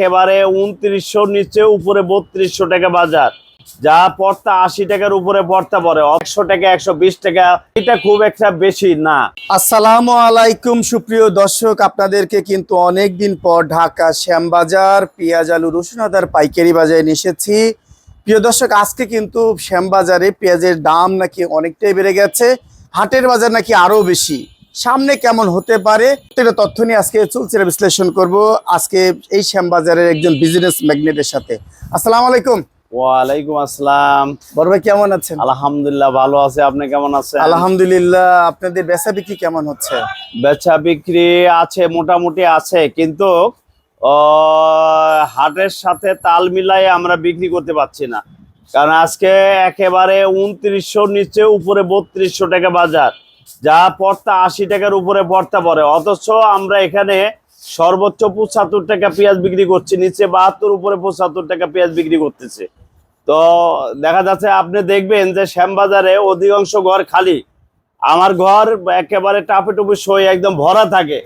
একেবারে উনত্রিশশো নিচে, উপরে বত্রিশশো টাকা বাজার। যা পড়তা আশি টাকার উপরে পড়তা পড়ে। একশো টাকা, একশো বিশ টাকা, এটা খুব একটা বেশি না। আসসালাম আলাইকুম, সুপ্রিয় দর্শক, আপনাদেরকে কিন্তু অনেক দিন পর ঢাকা শ্যামবাজার পেঁয়াজ, আলু, রসুন, আদার পাইকারি বাজারে এসেছি। প্রিয় দর্শক, আজকে কিন্তু শ্যামবাজারে পেঁয়াজের দাম নাকি অনেকটাই বেড়ে গেছে। হাটের বাজার নাকি আরও বেশি। সামনে কেমন হতে পারে? তথ্য নিয়ে আজকে চলছে বিশ্লেষণ করব। আজকে এই শ্যামবাজারের একজন বিজনেস ম্যাগনেটের সাথে। আসসালামু আলাইকুম। ওয়ালাইকুম আসসালাম। বড় ভাই কেমন আছেন? আলহামদুলিল্লাহ ভালো আছে। আপনি কেমন আছেন? আলহামদুলিল্লাহ আপনাদের বেচা বিক্রি কেমন হচ্ছে? বেচা বিক্রি আছে মোটামুটি আছে কিন্তু হাটের সাথে তাল মিলাই আমরা বিক্রি করতে পারছি না। কারণ আজকে একেবারে উনত্রিশশো নিচে উপরে বত্রিশশো টাকা বাজার। যা পড়তা আশি টাকার উপরে পড়তা পড়ে। অথচ আমরা এখানে সর্বোচ্চ পঁচাত্তর টাকা পেঁয়াজ বিক্রি করছি নিচে বাহাত্তর উপরে পঁচাত্তর টাকা পেঁয়াজ বিক্রি করতেছে। তো দেখা যাচ্ছে আপনি দেখবেন যে শ্যামবাজারে অধিকাংশ ঘর খালি। আমার ঘর একেবারে টাপে টুপে সই একদম ভরা থাকে।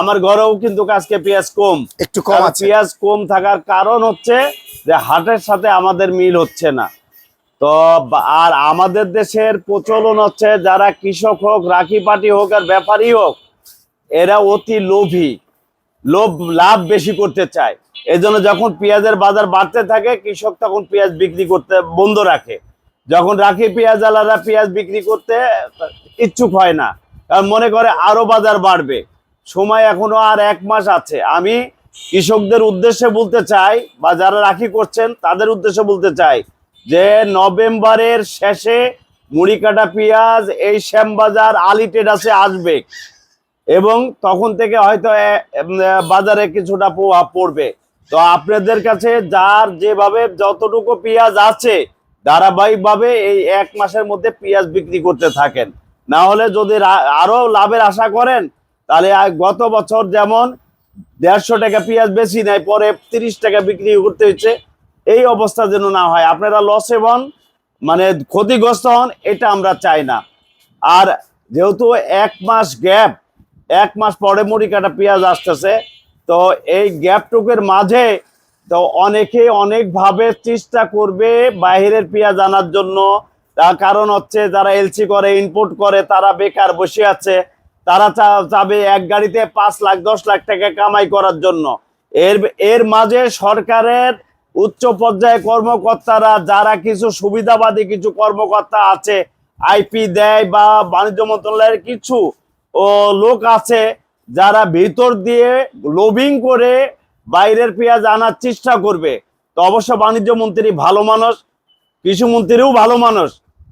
আমার ঘরেও কিন্তু আজকে পেঁয়াজ কম। একটু কম পেঁয়াজ কম থাকার কারণ হচ্ছে যে হাটের সাথে আমাদের মিল হচ্ছে না। তো আর আমাদের দেশের প্রচলন হচ্ছে, যারা কৃষক হোক, রাখি পাটি হোক আর ব্যাপারী হোক, এরা অতি লোভী। লোভ, লাভ বেশি করতে চায়। এজন্য যখন পেঁয়াজের বাজার বাড়তে থাকে, কৃষক তখন পেঁয়াজ বিক্রি করতে বন্ধ রাখে। যখন রাখি পেঁয়াজ আলাদা পেঁয়াজ বিক্রি করতে ইচ্ছুক হয় না, কারণ মনে করে আরও বাজার বাড়বে। সময় এখনও আর এক মাস আছে। আমি কৃষকদের উদ্দেশ্যে বলতে চাই, বা যারা রাখি করছেন, তাদের উদ্দেশ্যে বলতে চাই যে নভেম্বরের শেষে মুড়ি কাটা পেঁয়াজ এই শ্যামবাজার আলি ট্রেডাসে আসবে। এবং তখন থেকে হয়তো বাজারে কিছুটা প্রভাব পড়বে। তো আপনাদের কাছে যার যেভাবে যতটুকু পেঁয়াজ আছে, ধারাবাহিকভাবে এই এক মাসের মধ্যে পেঁয়াজ বিক্রি করতে থাকেন। না হলে যদি রা- আরও লাভের আশা করেন, তাহলে গত বছর যেমন দেড়শো টাকা পেঁয়াজ বেশি নেয় পরে তিরিশ টাকা বিক্রি করতে হচ্ছে। এই অবস্থা যেন না হয়। আপনারা লসে হন মানে ক্ষতিগ্রস্ত হন, এটা আমরা চাই না। আর যেহেতু এক মাস গ্যাপ এক মাস পরে মুড়ি কাটা পেঁয়াজ আসতেছে, তো এই গ্যাপটুকের মাঝে তো অনেকে অনেকভাবে চেষ্টা করবে বাইরের পেঁয়াজ আনার জন্য। তার কারণ হচ্ছে যারা এলসি করে ইনপুট করে, তারা বেকার বসে আছে। তারা চাবে এক গাড়িতে পাঁচ লাখ, দশ লাখ টাকা কামাই করার জন্য। এর এর মাঝে সরকারের উচ্চ পর্যায়ে কর্মকর্তারা, যারা কিছু সুবিধাবাদী কিছু কর্মকর্তা আছে আইপি দেয় বা বাণিজ্য মন্ত্রণালয়ের কিছু, ও লোক আছে, যারা ভিতর দিয়ে লোবিং করে বাইরের পেঁয়াজ আনার চেষ্টা করবে। তো অবশ্য বাণিজ্য মন্ত্রী ভালো মানুষ, কৃষি মন্ত্রীও ভালো মানুষ।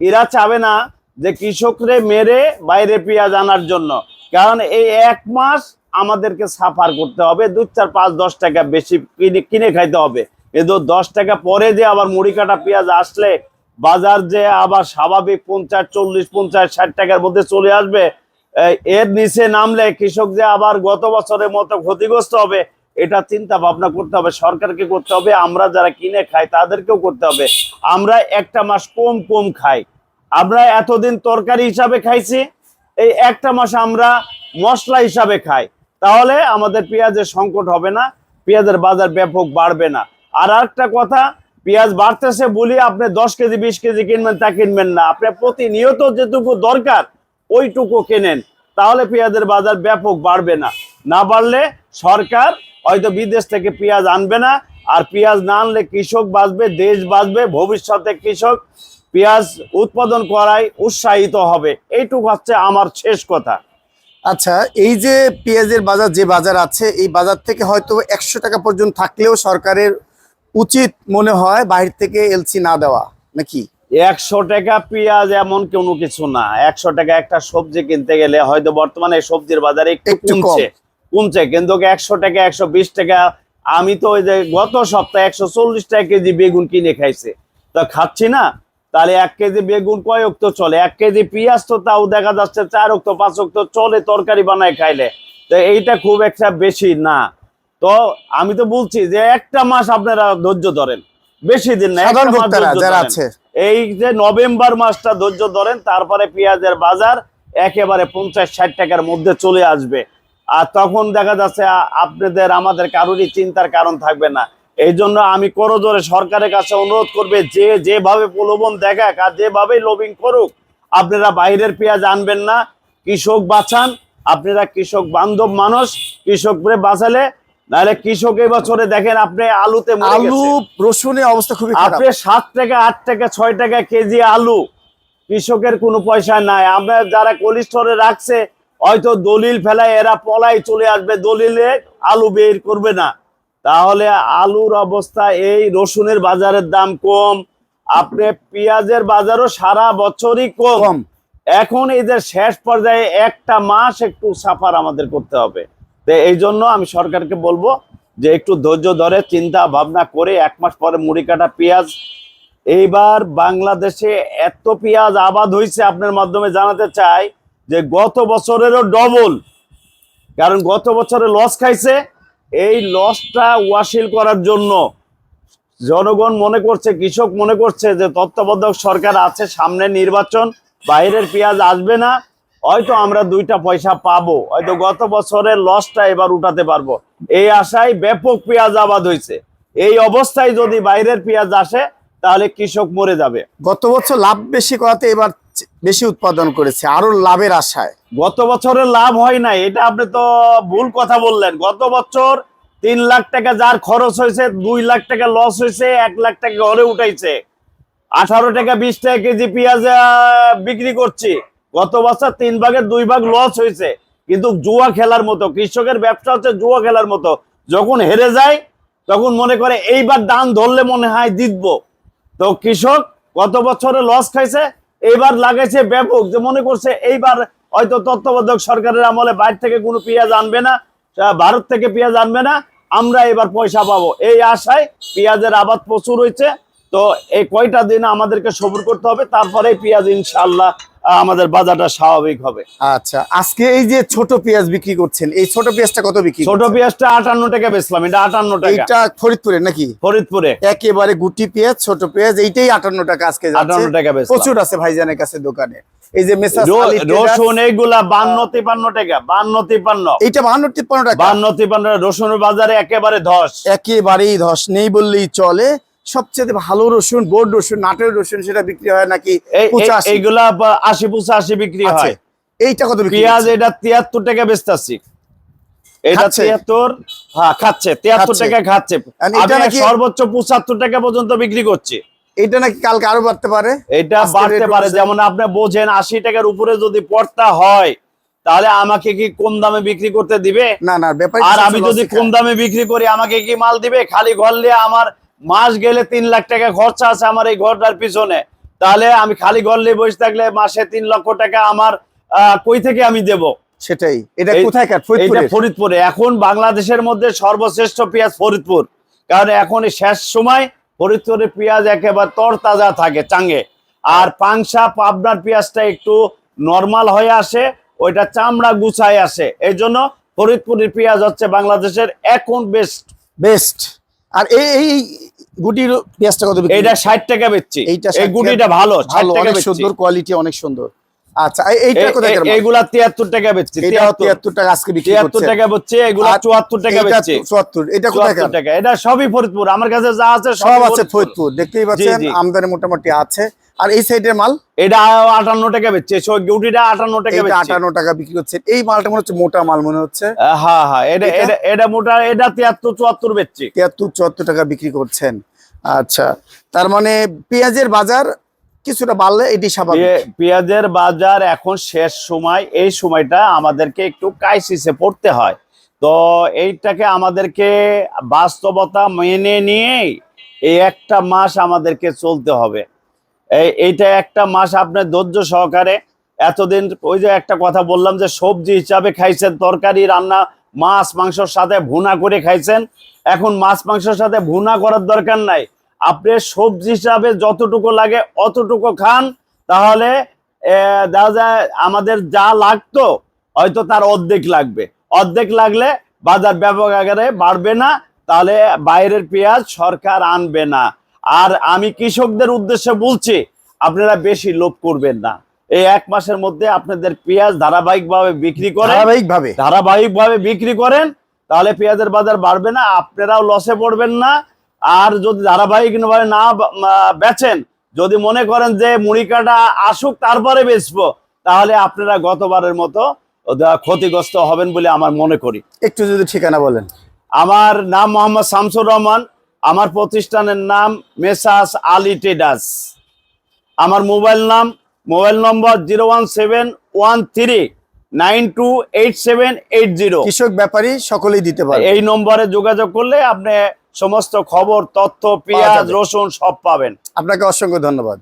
এরা চাবে না যে কৃষকরে মেরে বাইরে পেঁয়াজ আনার জন্য। কারণ এই এক মাস আমাদেরকে সাফার করতে হবে, দু চার পাঁচ দশ টাকা বেশি কিনে কিনে খাইতে হবে। কিন্তু দশ টাকা পরে যে আবার মুড়ি কাটা পেঁয়াজ আসলে বাজার যে আবার স্বাভাবিক পঞ্চাশ, চল্লিশ, পঞ্চাশ, ষাট টাকার মধ্যে চলে আসবে এর নিচে নামলে কৃষক যে আবার গত বছরের মতো ক্ষতিগ্রস্ত হবে, এটা চিন্তা ভাবনা করতে হবে, সরকারকে করতে হবে, আমরা যারা কিনে খাই তাদেরকেও করতে হবে, আমরা একটা মাস কম কম খাই। আমরা এতদিন তরকারি হিসাবে খাইছি, এই একটা মাস আমরা মশলা হিসাবে খাই, তাহলে আমাদের পেঁয়াজের সংকট হবে না, পেঁয়াজের বাজার ব্যাপক বাড়বে না। আর একটা কথা, পেঁয়াজ বাড়তেছে বলি আপনি দশ কেজি, বিশ কেজি কিনবেন, তা কিনবেন না। আপনি প্রতিনিয়ত যেটুকু দরকার, ওইটুকু কেনেন। তাহলে পেঁয়াজের বাজার ব্যাপক বাড়বে না। না বাড়লে সরকার হয়তো বিদেশ থেকে পেঁয়াজ আনবে না। আর পেঁয়াজ না আনলে কৃষক বাঁচবে, দেশ বাঁচবে, ভবিষ্যতে কৃষক পেঁয়াজ উৎপাদন করায় উৎসাহিত হবে। এইটুকু হচ্ছে আমার শেষ কথা। আচ্ছা এই যে পেঁয়াজের বাজার, যে বাজার আছে, এই বাজার থেকে হয়তো একশো টাকা পর্যন্ত থাকলেও সরকারের উচিত মনে হয় বাইরে থেকে এলসি না দেওয়া নাকি? একশো টাকা পেঁয়াজ এমন কোনো কিছু না। একশো টাকা একটা সবজি কিনতে গেলে হয়তো বর্তমানে সবজির বাজারে একটু একটু কমছে। কমছে কিন্তু একশো টাকা একশো বিশ টাকা আমি তো ওই যে গত সপ্তাহে একশো চল্লিশ টাকা কেজি বেগুন কিনে খাইছে। তা খাচ্ছি না? তাহলে এক কেজি বেগুন কয় অক্ত চলে? এক কেজি পেঁয়াজ তো তাও দেখা যাচ্ছে চার অক্ত পাঁচ অক্ত চলে তরকারি বানায় খাইলে। তো এইটা খুব একটা বেশি না। তো আমি তো বলছি যে একটা মাস আপনারা ধৈর্য ধরেন। বেশি দিন না এই যে নভেম্বর মাসটা ধৈর্য ধরেন তারপরে পেঁয়াজের বাজার একেবারে পঞ্চাশ ষাট টাকার মধ্যে চলে আসবে। আর তখন দেখা যাচ্ছে আপনাদের আমাদের কারোরই চিন্তার কারণ থাকবে না। এই জন্য আমি করো করজোরে সরকারের কাছে অনুরোধ করবে যে যেভাবে প্রলোভন দেখাক আর যেভাবে লবিং করুক আপনারা বাইরের পেঁয়াজ আনবেন না। কৃষক বাঁচান আপনারা কৃষক বান্ধব মানুষ কৃষকরে বাঁচালে নাহলে কৃষক এই বছরে দেখেন আপনি আলুতে আলু। রসুনের অবস্থা খুবই আপনি সাত টাকা আট টাকা ছয় টাকা কেজি আলু কৃষকের কোনো পয়সা নাই। আমরা যারা কোলিস্টরে রাখছে হয়তো দলিল ফেলায় এরা পলাই চলে আসবে দলিলে আলু বের করবে না। তাহলে আলুর অবস্থা এই রসুনের বাজারের দাম কম আপনি পেঁয়াজের বাজারও সারা বছরই কম। এখন এদের শেষ পর্যায়ে একটা মাস একটু সাফার আমাদের করতে হবে। তো এই জন্য আমি সরকারকে বলব যে একটু ধৈর্য ধরে চিন্তা ভাবনা করে এক মাস পরে মুড়ি কাটা পেঁয়াজ। এইবার বাংলাদেশে এত পেঁয়াজ আবাদ হয়েছে আপনার মাধ্যমে জানাতে চাই যে গত বছরেরও ডবল। কারণ গত বছরে লস খাইছে। এই লসটা ওয়াসিল করার জন্য জনগণ মনে করছে, কৃষক মনে করছে যে তত্ত্বাবধায়ক সরকার আছে, সামনে নির্বাচন, বাইরের পেঁয়াজ আসবে না। হয়তো আমরা দুইটা পয়সা পাবো হয়তো গত বছরের লসটা এবার উঠাতে পারব। এই আশায় ব্যাপক পেঁয়াজ আবাদ হয়েছে। এই অবস্থায় যদি বাইরের পেঁয়াজ আসে তাহলে কৃষক মরে যাবে। গত বছর লাভ বেশি করাতে এবার বেশি উৎপাদন করেছে আরও লাভের আশায়। গত বছরের লাভ হয় নাই এটা আপনি তো ভুল কথা বললেন। গত বছর তিন লাখ টাকা যার খরচ হয়েছে দুই লাখ টাকা লস হয়েছে এক লাখ টাকা ঘরে উঠাইছে। আঠারো টাকা বিশ টাকা কেজি পেঁয়াজ বিক্রি করছি। গত বছর তিন ভাগের দুই ভাগ লস হয়েছে। কিন্তু জুয়া খেলার মতো, কৃষকের ব্যবসা হচ্ছে জুয়া খেলার মতো। যখন হেরে যায়, তখন মনে করে, এইবার দান ধরলে মনে হয় জিতব। তো কৃষক গত বছরে লস খাইছে, এইবার লাগাইছে ব্যাপক। যে মনে করছে, এইবার হয়তো তত্ত্বাবধায়ক সরকারের আমলে বাইরে থেকে কোনো পেঁয়াজ আনবে না ভারত থেকে পেঁয়াজ আনবে না, আমরা এবার পয়সা পাবো। এই আশায় পেঁয়াজের আবাদ প্রচুর হয়েছে। তো এই কয়টা দিন আমাদেরকে সবুর করতে হবে তারপরে পেঁয়াজ ইনশাল্লাহ আমাদের বাজারটা স্বাভাবিক হবে। আচ্ছা আজকে এই যে ছোট পেঁয়াজ বিক্রি করছেন এই ছোট পেঁয়াজটা কত বিক্রি ছোট পেঁয়াজটা আটান্ন টাকা বেচলাম এটা আটান্ন টাকা। এটা ফরিদপুরে নাকি? ফরিদপুরে। একেবারে গুটি পেঁয়াজ ছোট পেঁয়াজ এইটাই আটান্ন টাকা আজকে আটান্ন টাকা বেচলাম। প্রচুর আছে ভাইজানের কাছে দোকানে। এই যে রসুন এইগুলা বান্ন তিপান্ন টাকা বান্ন তিপান্ন। এইটা তিপ্পান্ন টাকা। বান্ন তিপান্ন রসুনের বাজারে একেবারে ধস। একেবারেই ধস নেই বললেই চলে। সবচেয়ে ভালো রসুন বোর্ড রসুন নাটের রসুন সেটা বিক্রি হয় নাকি এই- এই- এইগুলা আশি পঁচাশি বিক্রি হয়। এইটা কত পেঁয়াজ এটা তিয়াত্তর টাকা বেচতেছি। এটা তিয়াত্তর হ্যাঁ খাচ্ছে। তিয়াত্তর টাকা খাচ্ছে। আমি নাকি- সর্বোচ্চ পঁচাত্তর টাকা পর্যন্ত বিক্রি করছি। এইটা নাকি কালকে আরও বাড়তে পারে? এটা বাড়তে পারে। যেমন আপনি বোঝেন আশি টাকার উপরে যদি পড়তা হয় তাহলে আমাকে কি কম দামে বিক্রি করতে দিবে? না না ব্যাপার আর আমি যদি কম দামে বিক্রি করি আমাকে কি মাল দিবে? খালি ঘর নিয়ে আমার মাস গেলে তিন লাখ টাকা খরচা আছে আমার এই ঘরটার পিছনে। তাহলে আমি খালি ঘর নিয়ে বসে থাকলে মাসে তিন লক্ষ টাকা আমার কই থেকে আমি দেব? সেটাই। এটা কোথায় এটা ফরিদপুরে। এখন বাংলাদেশের মধ্যে সর্বশ্রেষ্ঠ পেঁয়াজ ফরিদপুর। কারণ এখন শেষ সময় ফরিদপুরের পেঁয়াজ একেবারে তরতাজা থাকে চাঙ্গে আর পাংশা পাবনার পেঁয়াজটা একটু নর্মাল হয়ে আসে ওইটা চামড়া গুছায় আসে। এই জন্য ফরিদপুরের পেঁয়াজ হচ্ছে বাংলাদেশের এখন বেস্ট বেস্ট আর এই এই গুটির পেঁয়াজটা কত এটা এইটা ষাট টাকা বেচছি। এইটা এই গুটিটা ভালো টাকা বেচছি। সুন্দর কোয়ালিটি অনেক সুন্দর। আচ্ছা এইটা এইগুলা টাকা বেচছি টাকা আজকে বিক্রি তিয়াত্তর করছে। টাকা বেচছি এগুলা আর চুয়াত্তর টাকা বেচছি। এটা কোথায় টাকা। এটা সবই ফরিদপুর আমার কাছে যা আছে সব আছে ফরিদপুর। দেখতেই পাচ্ছেন আমদানি মোটামুটি আছে। আর এই সাইডের মাল? এটা আটান্ন টাকা বেচছে। গুটিটা আটান্ন টাকা আটান্ন টাকা বিক্রি করছে এই মালটা মনে হচ্ছে মোটা মাল মনে হচ্ছে। হ্যাঁ হ্যাঁ এটা এটা? মোটা এটা তিয়াত্তর চুয়াত্তর বেচছি। তিয়াত্তর চুয়াত্তর টাকা বিক্রি করছেন। আচ্ছা তার মানে পেঁয়াজের বাজার কিছুটা বাড়লে এটি স্বাভাবিক। পেঁয়াজের বাজার এখন শেষ সময়। এই সময়টা আমাদেরকে একটু ক্রাইসিসে পড়তে হয়। তো এইটাকে আমাদেরকে বাস্তবতা মেনে নিয়েই এই একটা মাস আমাদেরকে চলতে হবে। এইটা একটা মাস আপনার ধৈর্য সহকারে এতদিন ওই যে একটা কথা বললাম যে সবজি হিসাবে খাইছেন, তরকারি, রান্না, মাছ, মাংসর সাথে ভুনা করে খাইছেন। এখন মাছ, মাংসর সাথে ভুনা করার দরকার নাই। আপনি সবজি হিসাবে যতটুকু লাগে অতটুকু খান, তাহলে দেখা যায় আমাদের যা লাগতো, হয়তো তার অর্ধেক লাগবে। অর্ধেক লাগলে বাজার ব্যাপক আকারে বাড়বে না, তাহলে বাইরের পেঁয়াজ সরকার আনবে না। আর আমি কৃষকদের উদ্দেশ্যে বলছি আপনারা বেশি লোভ করবেন না। এই এক মাসের মধ্যে আপনাদের পেঁয়াজ ধারাবাহিকভাবে বিক্রি করে ধারাবাহিকভাবে? ধারাবাহিকভাবে বিক্রি করেন তাহলে পেঁয়াজের বাজার বাড়বে না আপনারাও লসে পড়বেন না। আর যদি ধারাবাহিকভাবে না বেচেন যদি মনে করেন যে মুড়ি কাটা আসুক তারপরে বেচবো তাহলে আপনারা গতবারের মতো ক্ষতিগ্রস্ত হবেন বলে আমার মনে করি। একটু যদি ঠিকানা বলেন। আমার নাম মোহাম্মদ শামসুর রহমান আমার প্রতিষ্ঠানের নাম মেসাস আলী টেডাস আমার মোবাইল নাম mobile number zero one seven one three nine two eight seven eight zero. কৃষক ব্যাপারী সকলেই দিতে পারে এই নম্বরে যোগাযোগ করলে আপনি সমস্ত খবর তথ্য পেঁয়াজ রসুন সব পাবেন। আপনাকে অসংখ্য ধন্যবাদ।